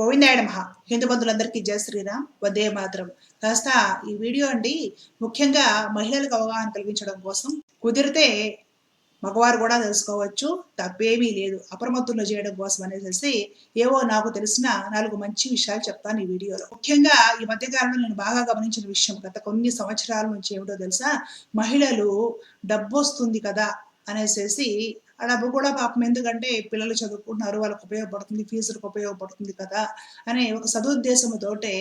గోవిందాయ మహా హిందూ బంధువులందరికీ జయ శ్రీరామ్. వందే మాత్రం. కాస్త ఈ వీడియో అండి ముఖ్యంగా మహిళలకు అవగాహన కలిగించడం కోసం కుదిరితే మగవారు కూడా తెలుసుకోవచ్చు. తప్పేమీ లేదు. అప్రమత్తులు చేయడం కోసం అనేసి ఏవో నాకు తెలిసిన నాలుగు మంచి విషయాలు చెప్తాను ఈ వీడియోలో. ముఖ్యంగా ఈ మధ్య కాలంలో నేను బాగా గమనించిన విషయం గత కొన్ని సంవత్సరాల నుంచి ఏమిటో తెలుసా? మహిళలు డబ్బు వస్తుంది కదా అనేసి ఆ డబ్బు కూడా పాపం ఎందుకంటే పిల్లలు చదువుకుంటున్నారు వాళ్ళకి ఉపయోగపడుతుంది ఫీజులకు ఉపయోగపడుతుంది కదా అనే ఒక సదుద్దేశంతోటే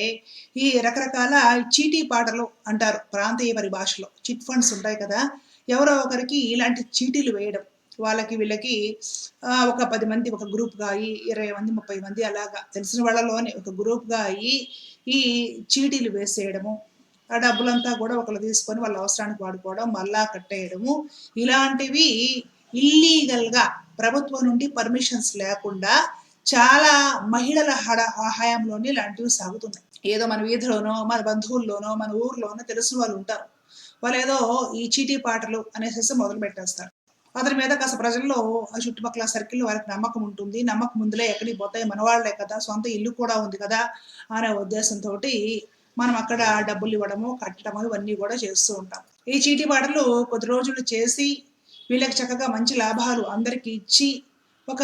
ఈ రకరకాల చీటీ పాటలు అంటారు ప్రాంతీయ పరిభాషలో. చిట్ ఫండ్స్ ఉంటాయి కదా ఎవరో ఒకరికి ఇలాంటి చీటీలు వేయడం. వాళ్ళకి వీళ్ళకి ఒక పది మంది ఒక గ్రూప్గా అయ్యి ఇరవై మంది ముప్పై మంది అలాగా తెలిసిన వాళ్ళలోనే ఒక గ్రూప్గా అయ్యి ఈ చీటీలు వేసేయడము. ఆ డబ్బులంతా కూడా ఒకళ్ళు తీసుకొని వాళ్ళ అవసరానికి వాడుకోవడం మళ్ళా కట్టేయడము. ఇలాంటివి ఇల్లీగల్గా ప్రభుత్వం నుండి పర్మిషన్స్ లేకుండా చాలా మహిళల హడ ఆహాయంలోనే ఇలాంటివి సాగుతున్నాయి. ఏదో మన వీధిలోనో మన బంధువుల్లోనో మన ఊర్లోనో తెలిసిన వాళ్ళు ఉంటారు. వాళ్ళు ఏదో ఈ చీటీ పాటలు అనేసి మొదలు పెట్టేస్తారు. అతని మీద కాస్త ప్రజల్లో ఆ చుట్టుపక్కల సర్కిల్ వారికి నమ్మకం ఉంటుంది. నమ్మకం ముందులే ఎక్కడికి పోతాయి? మనవాళ్ళే కదా సొంత ఇల్లు కూడా ఉంది కదా అనే ఉద్దేశంతో మనం అక్కడ డబ్బులు ఇవ్వడము కట్టడము ఇవన్నీ కూడా చేస్తూ ఉంటాం. ఈ చీటీ పాటలు కొద్ది రోజులు చేసి వీళ్ళకి చక్కగా మంచి లాభాలు అందరికి ఇచ్చి ఒక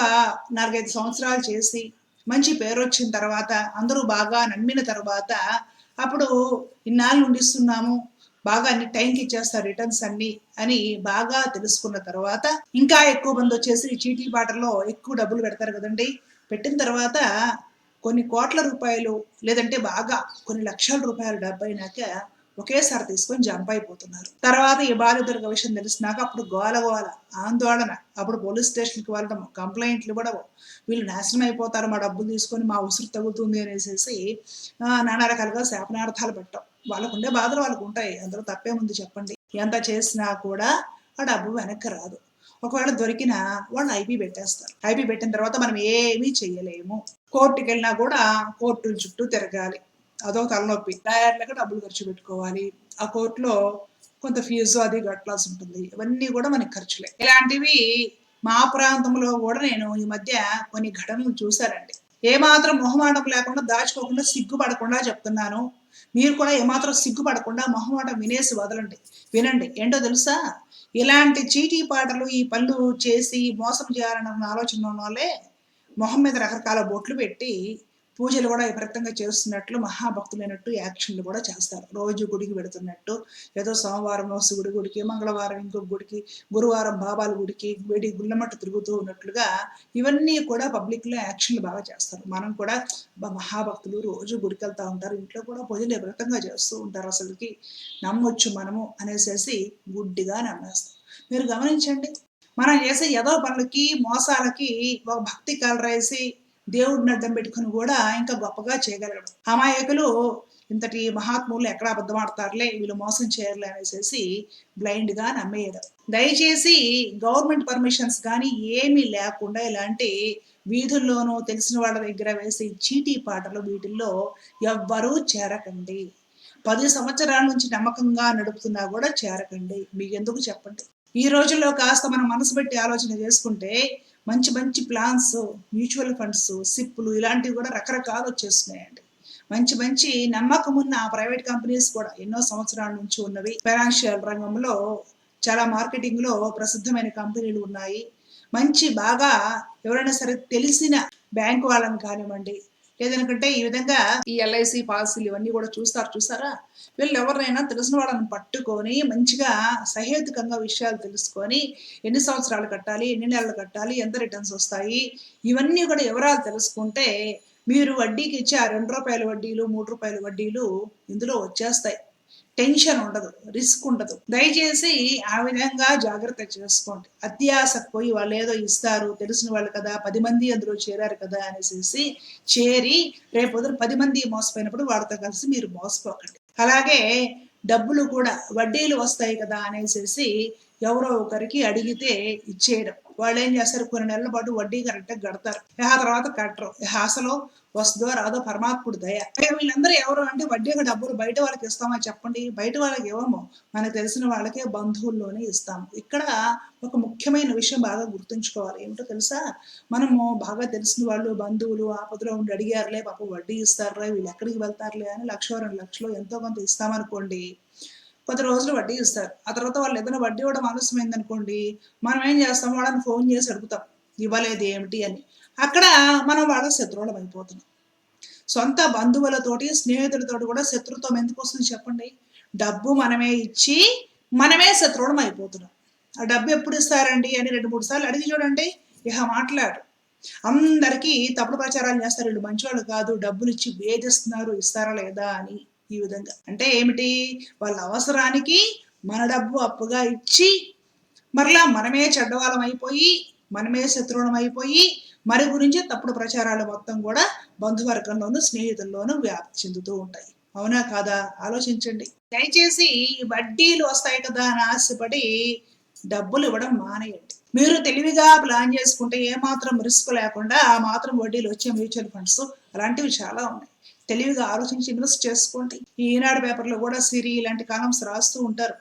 నాలుగైదు సంవత్సరాలు చేసి మంచి పేరు వచ్చిన తర్వాత అందరూ బాగా నమ్మిన తర్వాత అప్పుడు ఇన్నాళ్ళు ఉండిస్తున్నాము బాగా అన్ని టైంకి ఇచ్చేస్తారు రిటర్న్స్ అన్ని అని బాగా తెలుసుకున్న తర్వాత ఇంకా ఎక్కువ మంది వచ్చేసి చీటీ పాటల్లో ఎక్కువ డబ్బులు పెడతారు కదండి. పెట్టిన తర్వాత కొన్ని కోట్ల రూపాయలు లేదంటే బాగా కొన్ని లక్షల రూపాయలు డబ్బు అయినాక ఒకేసారి తీసుకొని జంప్ అయిపోతున్నారు. తర్వాత ఈ బాధితుల విషయం తెలిసినాక అప్పుడు గోల గోల ఆందోళన. అప్పుడు పోలీస్ స్టేషన్కి వెళ్ళడం కంప్లైంట్లు కూడా వీళ్ళు నాశనం అయిపోతారు మా డబ్బులు తీసుకొని మా ఉసురు తగ్గుతుంది అనేసి నానా రకాలుగా శాపనార్థాలు పెట్టడం వాళ్ళకు ఉండే బాధలు వాళ్ళకు ఉంటాయి అందులో తప్పేముంది చెప్పండి. ఎంత చేసినా కూడా ఆ డబ్బు వెనక్కి రాదు. ఒకవేళ దొరికినా వాళ్ళు ఐపీ పెట్టేస్తారు. ఐపీ పెట్టిన తర్వాత మనం ఏమీ చేయలేము కోర్టుకి వెళ్ళినా కూడా కోర్టు చుట్టూ తిరగాలి. అదో తలనొప్పి. లాయర్లకు డబ్బులు ఖర్చు పెట్టుకోవాలి. ఆ కోర్టులో కొంత ఫీజు అది కట్టాల్సి ఉంటుంది. ఇవన్నీ కూడా మనకి ఖర్చులే. ఇలాంటివి మా ప్రాంతంలో కూడా నేను ఈ మధ్య కొన్ని ఘటనలు చూశానండి. ఏమాత్రం మొహమాటం లేకుండా దాచుకోకుండా సిగ్గుపడకుండా చెప్తున్నాను. మీరు కూడా ఏమాత్రం సిగ్గుపడకుండా మొహమాటం వినేసి వదలండి. వినండి. ఏంటో తెలుసా? ఇలాంటి చీటీ పాటలు ఈ పనులు చేసి మోసం చేయాలన్న ఆలోచన ఉన్న వాళ్ళే మొహం మీద రకరకాల బొట్లు పెట్టి పూజలు కూడా విపరీతంగా చేస్తున్నట్లు మహాభక్తులైనట్టు యాక్షన్లు కూడా చేస్తారు. రోజు గుడికి పెడుతున్నట్టు ఏదో సోమవారం శివుడి గుడికి మంగళవారం ఇంకొక గుడికి గురువారం బాబాల గుడికి వేడి గుళ్ళమట్టు తిరుగుతూ ఉన్నట్లుగా ఇవన్నీ కూడా పబ్లిక్లో యాక్షన్లు బాగా చేస్తారు. మనం కూడా మహాభక్తులు రోజు గుడికి వెళ్తూ ఉంటారు. ఇంట్లో కూడా పూజలు విపరీతంగా చేస్తూ ఉంటారు అసలుకి. నమ్మొచ్చు మనము అనేసి గుడ్డిగా నమ్మేస్తాం మీరు గమనించండి మనం చేసే ఏదో పనులకి మోసాలకి ఒక భక్తి కలరేసి దేవుడిని అడ్డం పెట్టుకుని కూడా ఇంకా గొప్పగా చేయగలడు. అమాయకులు ఇంతటి మహాత్ములు ఎక్కడ అబద్ధమాడతారులే వీళ్ళు మోసం చేయరులే అనేసి బ్లైండ్గా నమ్మేయడం. దయచేసి గవర్నమెంట్ పర్మిషన్స్ కానీ ఏమీ లేకుండా ఇలాంటి వీధుల్లోనూ తెలిసిన వాళ్ళ దగ్గర వేసి చీటీ పాటలు వీటిల్లో ఎవ్వరూ చేరకండి. పది సంవత్సరాల నుంచి నమ్మకంగా నడుపుతున్నా కూడా చేరకండి. మీకు ఎందుకు చెప్పండి? ఈ రోజుల్లో కాస్త మనం మనసు పెట్టి ఆలోచన చేసుకుంటే మంచి మంచి ప్లాన్స్ మ్యూచువల్ ఫండ్స్ సిప్పులు ఇలాంటివి కూడా రకరకాలు వచ్చేస్తున్నాయండి. మంచి మంచి నమ్మకం ఉన్న ప్రైవేట్ కంపెనీస్ కూడా ఎన్నో సంవత్సరాల నుంచి ఉన్నవి. ఫైనాన్షియల్ రంగంలో చాలా మార్కెటింగ్లో ప్రసిద్ధమైన కంపెనీలు ఉన్నాయి. మంచి బాగా ఎవరైనా సరే తెలిసిన బ్యాంక్ వాళ్ళని కానివ్వండి లేదనుకుంటే ఈ విధంగా ఈ ఎల్ఐసి పాలసీలు ఇవన్నీ కూడా చూస్తారు చూసారా? వీళ్ళు ఎవరినైనా తెలిసిన వాళ్ళని పట్టుకొని మంచిగా సహేతుకంగా విషయాలు తెలుసుకొని ఎన్ని సంవత్సరాలు కట్టాలి ఎన్ని నెలలు కట్టాలి ఎంత రిటర్న్స్ వస్తాయి ఇవన్నీ కూడా వివరాలు తెలుసుకుంటే మీరు వడ్డీకి ఇచ్చే ఆ రెండు రూపాయల వడ్డీలు మూడు రూపాయల వడ్డీలు ఇందులో వచ్చేస్తాయి. టెన్షన్ ఉండదు రిస్క్ ఉండదు. దయచేసి ఆ విధంగా జాగ్రత్త చేసుకోండి. అత్యాసకు పోయి వాళ్ళు ఏదో ఇస్తారు తెలిసిన వాళ్ళు కదా పది మంది అందులో చేరారు కదా అనేసి చేరి రేపు పది మంది మోసపోయినప్పుడు వాళ్ళతో కలిసి మీరు మోసపోకండి. అలాగే డబ్బులు కూడా వడ్డీలు వస్తాయి కదా అనేసి ఎవరో ఒకరికి అడిగితే ఇచ్చేయడం. వాళ్ళు ఏం చేస్తారు? కొన్ని నెలల పాటు వడ్డీ కరెక్ట్గా కడతారు. ఆ తర్వాత కట్టరు. అసలు వస్తుందో రాదో పరమాత్ముడు దయ. వీళ్ళందరూ ఎవరు అంటే వడ్డీకి డబ్బులు బయట వాళ్ళకి ఇస్తామా చెప్పండి? బయట వాళ్ళకి ఇవ్వము. మనకు తెలిసిన వాళ్ళకే బంధువుల్లోనే ఇస్తాము. ఇక్కడ ఒక ముఖ్యమైన విషయం బాగా గుర్తుంచుకోవాలి. ఏమిటో తెలుసా? మనము బాగా తెలిసిన వాళ్ళు బంధువులు ఆపదలో ఉండి అడిగారులే పాప వడ్డీ ఇస్తారులే వీళ్ళు ఎక్కడికి వెళ్తారులే అని లక్ష రెండు లక్షలు ఎంతో కొంత ఇస్తామనుకోండి కొద్ది రోజులు వడ్డీ ఇస్తారు. ఆ తర్వాత వాళ్ళు ఏదైనా వడ్డీ ఇవ్వడం ఆలస్యమైంది అనుకోండి మనం ఏం చేస్తాం? వాళ్ళని ఫోన్ చేసి అడుగుతాం ఇవ్వలేదు ఏమిటి? అని. అక్కడ మనం వాళ్ళ శత్రువులం అయిపోతున్నాం. సొంత బంధువులతోటి స్నేహితులతోటి కూడా శత్రుత్వం ఎందుకు వస్తుంది చెప్పండి? డబ్బు మనమే ఇచ్చి మనమే శత్రువులం అయిపోతున్నాం. ఆ డబ్బు ఎప్పుడు ఇస్తారండి అని రెండు మూడు సార్లు అడిగి చూడండి ఇహ మాట్లాడు. అందరికీ తప్పుడు ప్రచారాలు చేస్తారు. వీళ్ళు మంచివాళ్ళు కాదు డబ్బులు ఇచ్చి వేధిస్తున్నారు ఇస్తారా లేదా అని. ఈ విధంగా. అంటే ఏమిటి? వాళ్ళ అవసరానికి మన డబ్బు అప్పుగా ఇచ్చి మరలా మనమే చెడ్డవాళ్ళం అయిపోయి మనమే శత్రువులం అయిపోయి మరి గురించి తప్పుడు ప్రచారాలు మొత్తం కూడా బంధువర్గంలోనూ స్నేహితుల్లోనూ వ్యాప్తి చెందుతూ ఉంటాయి. అవునా కాదా? ఆలోచించండి. దయచేసి వడ్డీలు వస్తాయి కదా అని ఆశపడి డబ్బులు ఇవ్వడం మానేయండి. మీరు తెలివిగా ప్లాన్ చేసుకుంటే ఏమాత్రం రిస్క్ లేకుండా ఆ మాత్రం వడ్డీలు వచ్చే మ్యూచువల్ ఫండ్స్ అలాంటివి చాలా ఉన్నాయి. తెలివిగా ఆలోచించి ఇన్వెస్ట్ చేసుకోండి. ఈ ఈనాడు పేపర్లో కూడా సిరి ఇలాంటి కాలమ్స్ రాస్తూ ఉంటారు.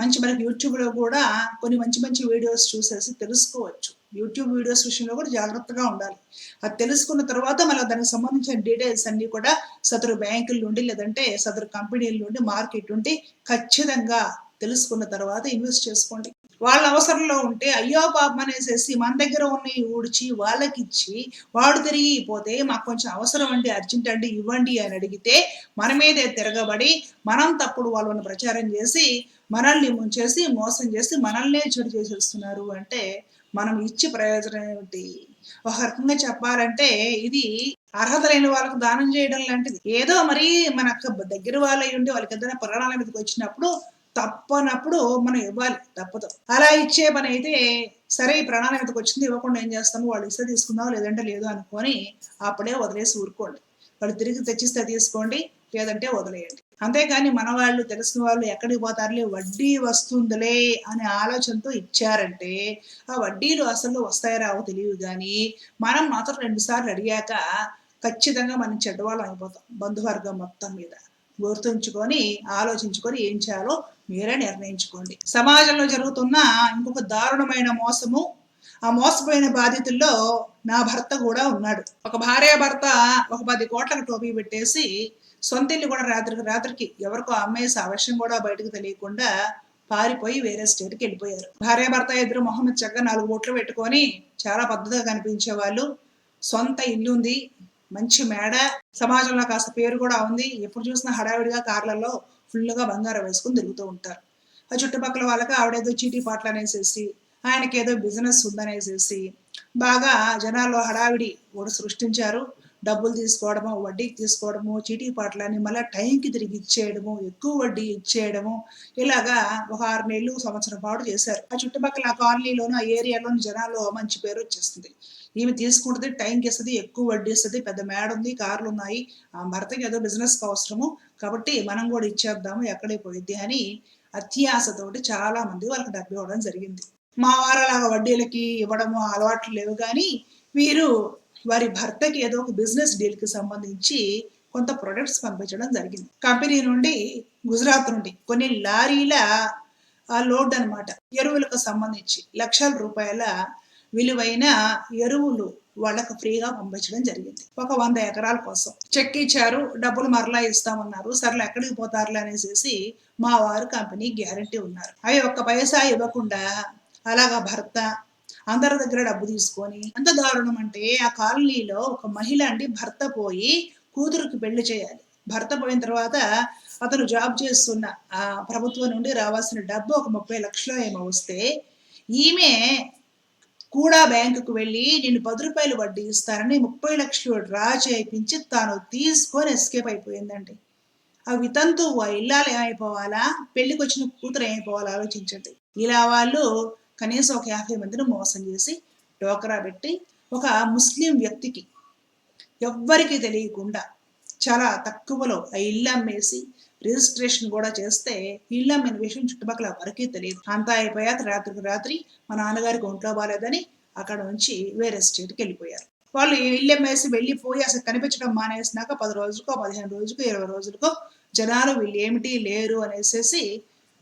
మంచి మనకి యూట్యూబ్లో కూడా కొన్ని మంచి మంచి వీడియోస్ చూసేసి తెలుసుకోవచ్చు. యూట్యూబ్ వీడియోస్ విషయంలో కూడా జాగ్రత్తగా ఉండాలి. అది తెలుసుకున్న తర్వాత మళ్ళీ దానికి సంబంధించిన డీటెయిల్స్ అన్ని కూడా సదరు బ్యాంకుల నుండి లేదంటే సదరు కంపెనీల నుండి మార్కెట్ నుండి ఖచ్చితంగా తెలుసుకున్న తర్వాత ఇన్వెస్ట్ చేసుకోండి. వాళ్ళ అవసరంలో ఉంటే అయ్యో పాపం అనేసేసి మన దగ్గర ఉన్నవి ఊడ్చి వాళ్ళకి ఇచ్చి వాడు తిరిగి పోతే మాకు కొంచెం అవసరం అండి అర్జెంట్ అండి ఇవ్వండి అని అడిగితే మన మీదే తిరగబడి మనం తప్పుడు వాళ్ళని ప్రచారం చేసి మనల్ని ముంచేసి మోసం చేసి మనల్నే చెడు చేసేస్తున్నారు అంటే మనం ఇచ్చి ప్రయోజనం ఏమిటి? ఒక రకంగా చెప్పాలంటే ఇది అర్హత లేని వాళ్ళకు దానం చేయడం లాంటిది. ఏదో మరి మన దగ్గర వాళ్ళై ఉండి వాళ్ళకి ఏదైనా పురాణాల మీదకి వచ్చినప్పుడు తప్పనప్పుడు మనం ఇవ్వాలి తప్పదు. అలా ఇచ్చే పని అయితే సరే ఈ ప్రణాళిక వచ్చింది ఇవ్వకుండా ఏం చేస్తాము? వాళ్ళు ఇస్తే తీసుకుందాం లేదంటే లేదు అనుకొని అప్పుడే వదిలేసి ఊరుకోండి. వాళ్ళు తిరిగి తెచ్చిస్తే తీసుకోండి లేదంటే వదిలేయండి. అంతేగాని మన వాళ్ళు తెలిసిన వాళ్ళు ఎక్కడికి పోతారులే? వడ్డీ వస్తుందిలే అనే ఆలోచనతో ఇచ్చారంటే ఆ వడ్డీలు అసలు వస్తాయి రావో తెలియదు కానీ మనం మాత్రం రెండు సార్లు అడిగాక ఖచ్చితంగా మనం చెడ్డవాళ్ళం అయిపోతాం బంధువర్గం మొత్తం మీద. గుర్తుంచుకొని ఆలోచించుకొని ఏం చేయాలో మీరే నిర్ణయించుకోండి. సమాజంలో జరుగుతున్న ఇంకొక దారుణమైన మోసము ఆ మోసపోయిన బాధితుల్లో నా భర్త కూడా ఉన్నాడు. ఒక భార్య భర్త ఒక పది కోట్లకు టోపీ పెట్టేసి సొంత ఇల్లు కూడా రాత్రికి రాత్రికి ఎవరికో అమ్మేసి ఆ విషయం కూడా బయటకు తెలియకుండా పారిపోయి వేరే స్టేట్కి వెళ్ళిపోయారు. భార్య భర్త ఇద్దరు మొహమ్మద్ చక్కగా నాలుగు ఓట్లు పెట్టుకొని చాలా పద్ధతిగా కనిపించే వాళ్ళు సొంత ఇల్లు ఉంది మంచి మేడ. సమాజంలో కాస్త పేరు కూడా ఉంది. ఎప్పుడు చూసినా హడావిడిగా కార్లలో ఫుల్గా బంగారం వేసుకుని తిరుగుతూ ఉంటారు. ఆ చుట్టుపక్కల వాళ్ళకి ఆవిడేదో చీటీ పాటలు అనేసేసి ఆయనకి ఏదో బిజినెస్ ఉందనేసేసి బాగా జనాల్లో హడావిడి కూడా సృష్టించారు. డబ్బులు తీసుకోవడము వడ్డీకి తీసుకోవడము చీటీ పాటలని మళ్ళీ టైంకి తిరిగి ఇచ్చేయడము ఎక్కువ వడ్డీ ఇచ్చేయడము ఇలాగా ఒక ఆరు నెలలు సంవత్సరం పాటు చేశారు. ఆ చుట్టుపక్కల ఆ కాలనీలోను ఆ ఏరియాలోని జనాల్లో మంచి పేరు వచ్చేస్తుంది. ఈమె తీసుకుంటుంది టైంకి ఇస్తుంది ఎక్కువ వడ్డీ ఇస్తుంది పెద్ద మేడ ఉంది కార్లు ఉన్నాయి ఆ భర్తకి ఏదో బిజినెస్కి అవసరము కాబట్టి మనం కూడా ఇచ్చేద్దాము ఎక్కడే పోయిద్ది అని అత్యాశతోటి చాలా మంది వాళ్ళకి డబ్బు ఇవ్వడం జరిగింది. మా వారలాగా వడ్డీలకి ఇవ్వడము అలవాట్లు లేవు కానీ వీరు వారి భర్తకి ఏదో ఒక బిజినెస్ డీల్కి సంబంధించి కొంత ప్రొడక్ట్స్ పంపించడం జరిగింది. కంపెనీ నుండి గుజరాత్ నుండి కొన్ని లారీల లోడ్ అన్నమాట. ఎరువులకు సంబంధించి లక్షల రూపాయల విలువైన ఎరువులు వాళ్ళకు ఫ్రీగా పంపించడం జరిగింది. ఒక వంద ఎకరాల కోసం. చెక్ ఇచ్చారు డబ్బులు మరలా ఇస్తామన్నారు. సర్లే ఎక్కడికి పోతారులే అనేసి మా వారు కంపెనీ గ్యారంటీ ఉన్నారు. అవి ఒక్క పైసా ఇవ్వకుండా అలాగా భర్త అందరి దగ్గర డబ్బు తీసుకొని ఎంత దారుణం అంటే ఆ కాలనీలో ఒక మహిళ అండి భర్త పోయి కూతురుకి పెళ్ళి చేయాలి. భర్త పోయిన తర్వాత అతను జాబ్ చేస్తున్న ఆ ప్రభుత్వం నుండి రావాల్సిన డబ్బు ఒక ముప్పై లక్షలు ఏమో వస్తే ఈమె కూడా బ్యాంకుకు వెళ్ళి నేను పది రూపాయలు వడ్డీ ఇస్తానని ముప్పై లక్షలు డ్రా చేయించి తాను తీసుకొని ఎస్కేప్ అయిపోయిందండి. ఆ వితంతు ఇల్లాలు ఏమైపోవాలా? పెళ్ళికి వచ్చిన కూతురు ఏమైపోవాలా ఆలోచించండి. ఇలా వాళ్ళు కనీసం ఒక యాభై మందిని మోసం చేసి డోకరా పెట్టి ఒక ముస్లిం వ్యక్తికి ఎవ్వరికి తెలియకుండా చాలా తక్కువలో ఆ ఇల్లు అమ్మేసి రిజిస్ట్రేషన్ కూడా చేస్తే ఇల్లు అమ్మిన విషయం చుట్టుపక్కల ఎవరికీ తెలియదు. అంతా అయిపోయాక రాత్రికి రాత్రి మా నాన్నగారికి ఒంట్లో బాగాలేదని అక్కడ నుంచి వేరే స్టేట్కి వెళ్ళిపోయారు. వాళ్ళు ఇల్లు అమ్మేసి వెళ్ళిపోయి అసలు కనిపించడం మానేసినాక పది రోజులకో పదిహేను రోజులకో ఇరవై రోజులకో జనాలు వీళ్ళు ఏమిటి లేరు అనేసి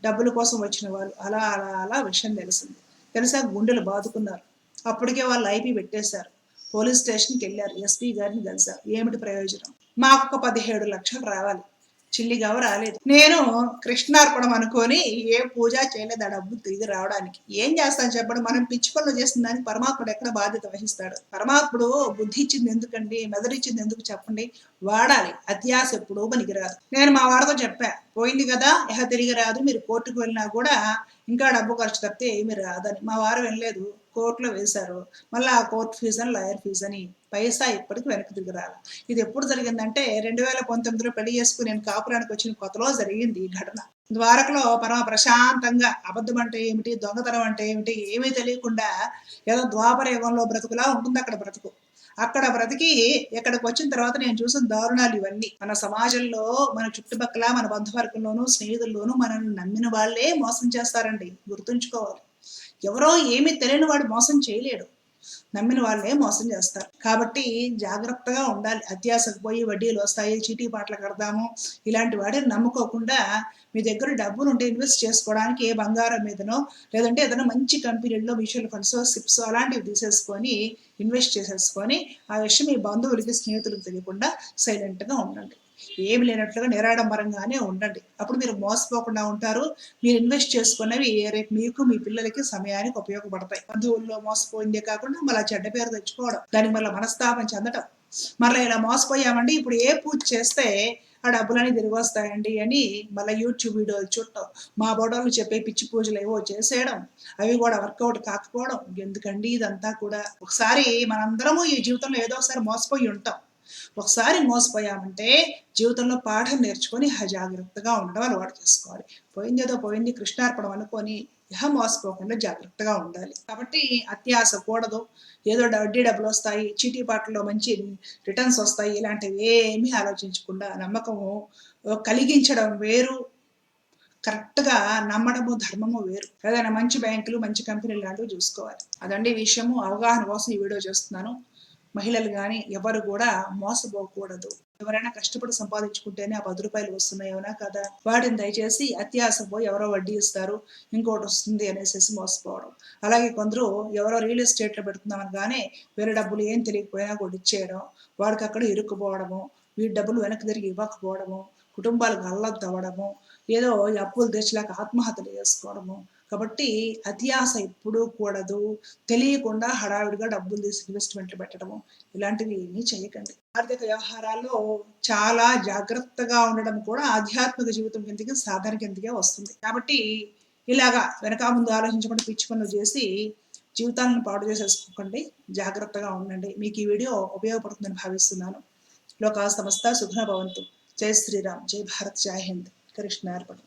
డబ్బుల కోసం వచ్చిన వాళ్ళు. అలా అలా అలా విషయం తెలిసింది. తెలుసా? గుండెలు బాదుకున్నారు. అప్పటికే వాళ్ళు ఐపీ పెట్టేశారు. పోలీస్ స్టేషన్కి వెళ్ళారు ఎస్పీ గారిని కలిశారు. ఏమిటి ప్రయోజనం? మాకు ఒక పదిహేడు లక్షలు రావాలి. చిల్లిగవ రాలేదు. నేను కృష్ణార్పణం అనుకొని ఏ పూజ చేయలేదు ఆ డబ్బు తిరిగి రావడానికి. ఏం చేస్తాను చెప్పండి? మనం పిచ్చి పనులు చేస్తుందని పరమాత్ముడు ఎక్కడ బాధ్యత వహిస్తాడు? పరమాత్ముడు బుద్ధి ఇచ్చింది ఎందుకండి? మెదడిచ్చింది ఎందుకు చెప్పండి? వాడాలి. అత్యాశ ఎప్పుడు పనికిరాదు. నేను మా వారితో చెప్పా పోయింది కదా ఇహ తిరిగి రాదు. మీరు కోర్టుకు వెళ్ళినా కూడా ఇంకా డబ్బు ఖర్చు తప్పితే ఏమి రాదని. మా వారు వెళ్ళలేదు కోర్టులో వేశారు. మళ్ళీ ఆ కోర్టు ఫీజు అని లాయర్ ఫీజు అని పైసా ఇప్పటికి వెనక్కి తిరిగి రాలి. ఇది ఎప్పుడు జరిగిందంటే రెండు వేల పంతొమ్మిదిలో పెళ్ళి చేసుకుని నేను కాపురానికి వచ్చిన కొత్తలో జరిగింది ఈ ఘటన. ద్వారకలో పరమ ప్రశాంతంగా అబద్ధం అంటే ఏమిటి దొంగతనం అంటే ఏమిటి ఏమీ తెలియకుండా ఏదో ద్వాపర యుగంలో బ్రతుకులా ఉంటుంది అక్కడ బ్రతుకు. అక్కడ బ్రతికి ఇక్కడికి వచ్చిన తర్వాత నేను చూసిన దారుణాలు ఇవన్నీ. మన సమాజంలో మన చుట్టుపక్కల మన బంధువర్గంలోనూ స్నేహితుల్లోనూ మనల్ని నమ్మిన వాళ్ళే మోసం చేస్తారండి. గుర్తుంచుకోవాలి. ఎవరో ఏమీ తెలియని వాడు మోసం చేయలేడు. నమ్మిన వాళ్ళే మోసం చేస్తారు. కాబట్టి జాగ్రత్తగా ఉండాలి. అత్యాశకు పోయి వడ్డీలు వస్తాయి చీటీ పాటలు కడదాము ఇలాంటి వాడిని నమ్ముకోకుండా మీ దగ్గర డబ్బులు ఉంటే ఇన్వెస్ట్ చేసుకోవడానికి ఏ బంగారం మీదనో లేదంటే ఏదైనా మంచి కంపెనీల్లో మ్యూచువల్ ఫండ్స్ సిప్స్ అలాంటివి తీసేసుకొని ఇన్వెస్ట్ చేసేసుకొని ఆ విషయం మీ బంధువులకి స్నేహితులకు తెలియకుండా సైలెంట్గా ఉండండి. ఏమి లేనట్లుగా నిరాడంబరంగానే ఉండండి. అప్పుడు మీరు మోసపోకుండా ఉంటారు. మీరు ఇన్వెస్ట్ చేసుకున్నవి రేపు మీకు మీ పిల్లలకి సమయానికి ఉపయోగపడతాయి. బంధువుల్లో మోసపోయిందే కాకుండా మళ్ళీ చెడ్డ పేరు తెచ్చుకోవడం దానికి మళ్ళీ మనస్తాపం చెందడం మళ్ళీ ఇలా మోసపోయామండి ఇప్పుడు ఏ పూజ చేస్తే ఆ డబ్బులని తిరిగి వస్తాయండి అని మళ్ళీ యూట్యూబ్ వీడియోలు చూడటం మా బోడోళ్ళు చెప్పే పిచ్చి పూజలు ఏవో చేసేయడం అవి కూడా వర్కౌట్ కాకపోవడం ఎందుకండి ఇదంతా కూడా? ఒకసారి మనందరము ఈ జీవితంలో ఏదో ఒకసారి మోసపోయి ఉంటాం. ఒకసారి మోసపోయామంటే జీవితంలో పాఠం నేర్చుకొని జాగ్రత్తగా ఉండడం అలవాటు చేసుకోవాలి. పోయింది ఏదో పోయింది కృష్ణార్పణం అనుకొని ఇహ మోసపోకుండా జాగ్రత్తగా ఉండాలి. కాబట్టి అత్యాశ కూడదు. ఏదో వడ్డీ డబ్బులు వస్తాయి చీటీ పాటల్లో మంచి రిటర్న్స్ వస్తాయి ఇలాంటివి ఏమీ ఆలోచించకుండా నమ్మకము కలిగించడం వేరు. కరెక్ట్గా నమ్మడము ధర్మము వేరు. ఏదైనా మంచి బ్యాంకులు మంచి కంపెనీలు లాంటివి చూసుకోవాలి. అదండి విషయము. అవగాహన కోసం ఈ వీడియో చేస్తున్నాను. మహిళలు కానీ ఎవరు కూడా మోసపోకూడదు. ఎవరైనా కష్టపడి సంపాదించుకుంటేనే ఆ పది రూపాయలు వస్తున్నాయోనా కదా? వాటిని దయచేసి అత్యాస పోయి ఎవరో వడ్డీ ఇస్తారు ఇంకోటి వస్తుంది అనేసి మోసపోవడం. అలాగే కొందరు ఎవరో రియల్ ఎస్టేట్లో పెడుతున్నామని కానీ వేరే డబ్బులు ఏం తెలియకపోయినా కూడా ఇచ్చేయడం వాడికి అక్కడ ఇరుక్కుపోవడము వీడి డబ్బులు వెనక్కి తిరిగి ఇవ్వకపోవడము కుటుంబాలకు అల్లద్దవడము ఏదో అప్పులు తెచ్చలేక ఆత్మహత్యలు చేసుకోవడము కాబట్టి అతి ఆశ ఎప్పుడూ కూడదు. తెలియకుండా హడావిడిగా డబ్బులు తీసి ఇన్వెస్ట్మెంట్లు పెట్టడము ఇలాంటివి ఏమీ చేయకండి. ఆర్థిక వ్యవహారాల్లో చాలా జాగ్రత్తగా ఉండడం కూడా ఆధ్యాత్మిక జీవితం కిందకి సాధన కిందకే వస్తుంది. కాబట్టి ఇలాగా వెనక ముందు ఆలోచించకుండా పిచ్చి పనులు చేసి జీవితాలను పాడు చేసేసుకోకండి. జాగ్రత్తగా ఉండండి. మీకు ఈ వీడియో ఉపయోగపడుతుందని భావిస్తున్నాను. లోకా సమస్త సుఖన భవంతు జై శ్రీరామ్. జై భారత్. జై హింద్. కృష్ణార్పణం